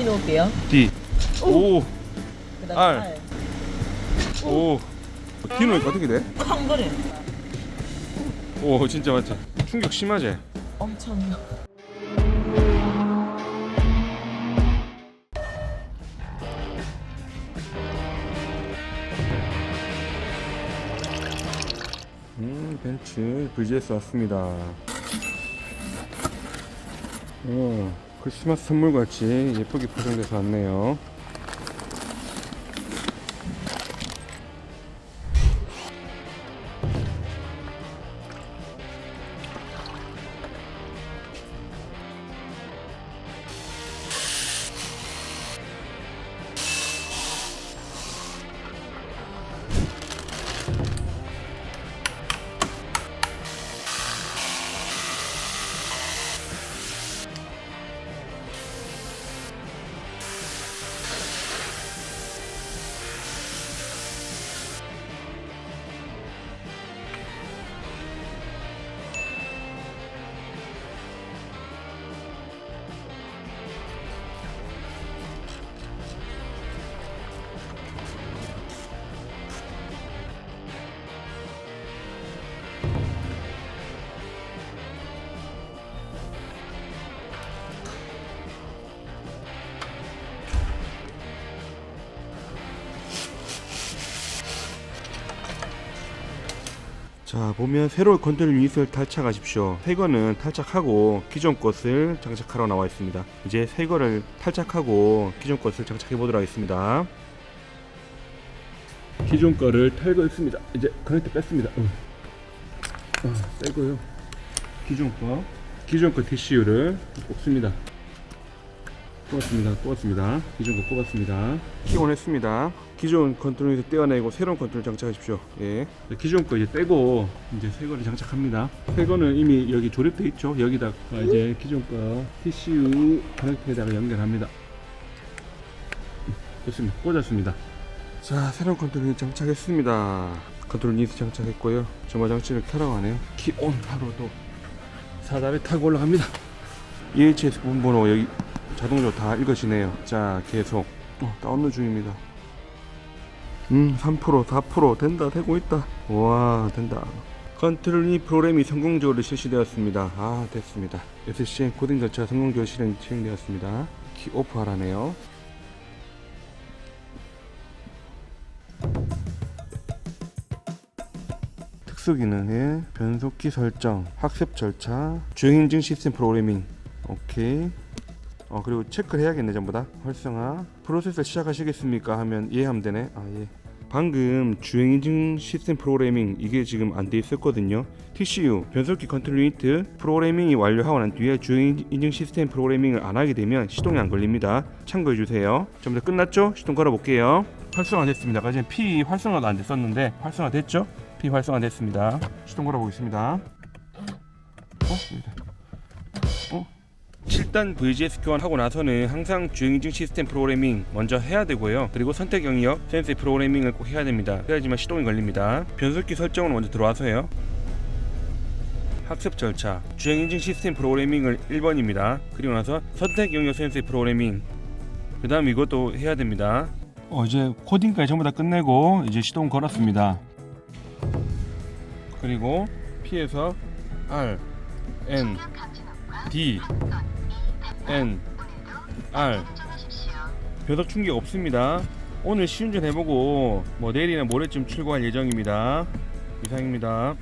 D 놓을게요. D. 오. 그다음 R. R. 오. D는 어떻게 돼? 쾅거려. 오 진짜 맞지. 충격 심하지. 엄청요. 음 벤츠 VGS 왔습니다. 오 크리스마스 선물 같이 예쁘게 포장돼서 왔네요. 자 보면 새로운 컨트롤 유닛을 탈착하십시오. 새 거는 탈착하고 기존 것을 장착하러 나와 있습니다. 이제 새 거를 탈착하고 기존 것을 장착해 보도록 하겠습니다. 기존 거를 탈거했습니다. 이제 커넥터 뺐습니다. 어. 어, 빼고요. 기존 거. 기존 거 TCU를 뽑습니다 뽑았습니다. 뽑았습니다. 기존 거 뽑았습니다. 키온 했습니다. 기존 컨트롤에서 떼어내고 새로운 컨트롤 장착하십시오. 예. 기존 거 이제 떼고 이제 새 거를 장착합니다. 새 거는 이미 여기 조립돼 있죠? 여기다가 이제 기존 거 TCU 커넥터에다가 연결합니다. 됐습니다. 꽂았습니다. 자 새로운 컨트롤 장착했습니다. 컨트롤 니스 장착했고요. 점화 장치를 켜라고 하네요. 키온 또 사다리 타고 올라갑니다. EHS 부분번호 여기 자동으로 다 읽어지네요. 자 계속. 어, 다운로드 중입니다. 음 3% 4% 된다 되고 있다. 와 된다. 컨트롤 이 프로그램이 성공적으로 실시되었습니다. 아 됐습니다. SCN 코딩 절차 성공적으로 실행 진행되었습니다. 키 오프 하라네요. 특수 기능의 변속기 설정, 학습 절차, 주행 인증 시스템 프로그래밍. 오케이. 어 그리고 체크를 해야겠네 전부 다. 활성화. 프로세스 시작하시겠습니까? 하면 예 하면 되네. 아 예. 방금 주행 인증 시스템 프로그래밍 이게 지금 안 돼 있었거든요. TCU 변속기 컨트롤 유니트 프로그래밍이 완료하고 난 뒤에 주행 인증 시스템 프로그래밍을 안 하게 되면 시동이 안 걸립니다. 참고해 주세요. 전부 다 끝났죠? 시동 걸어 볼게요. 활성화 됐습니다. 아까 전에 P 활성화도 안 됐었는데 활성화 됐죠? P 활성화 됐습니다. 시동 걸어 보겠습니다. 어? 여기다. 어? 7단 VGS 교환하고 나서는 항상 주행인증 시스템 프로그래밍 먼저 해야 되고요. 그리고 선택 영역, 센스 프로그래밍을 꼭 해야 됩니다. 그래야지만 시동이 걸립니다. 변속기 설정으로 먼저 들어와서요. 학습 절차, 주행인증 시스템 프로그래밍을 1번입니다. 그리고 나서 선택 영역 센스 프로그래밍. 그 다음 이것도 해야 됩니다. 어 이제 코딩까지 전부 다 끝내고 이제 시동 걸었습니다. 그리고 P에서 R, N, D, N, R 변속 충격 없습니다. 오늘 시운전 해보고 뭐 내일이나 모레쯤 출고할 예정입니다. 이상입니다.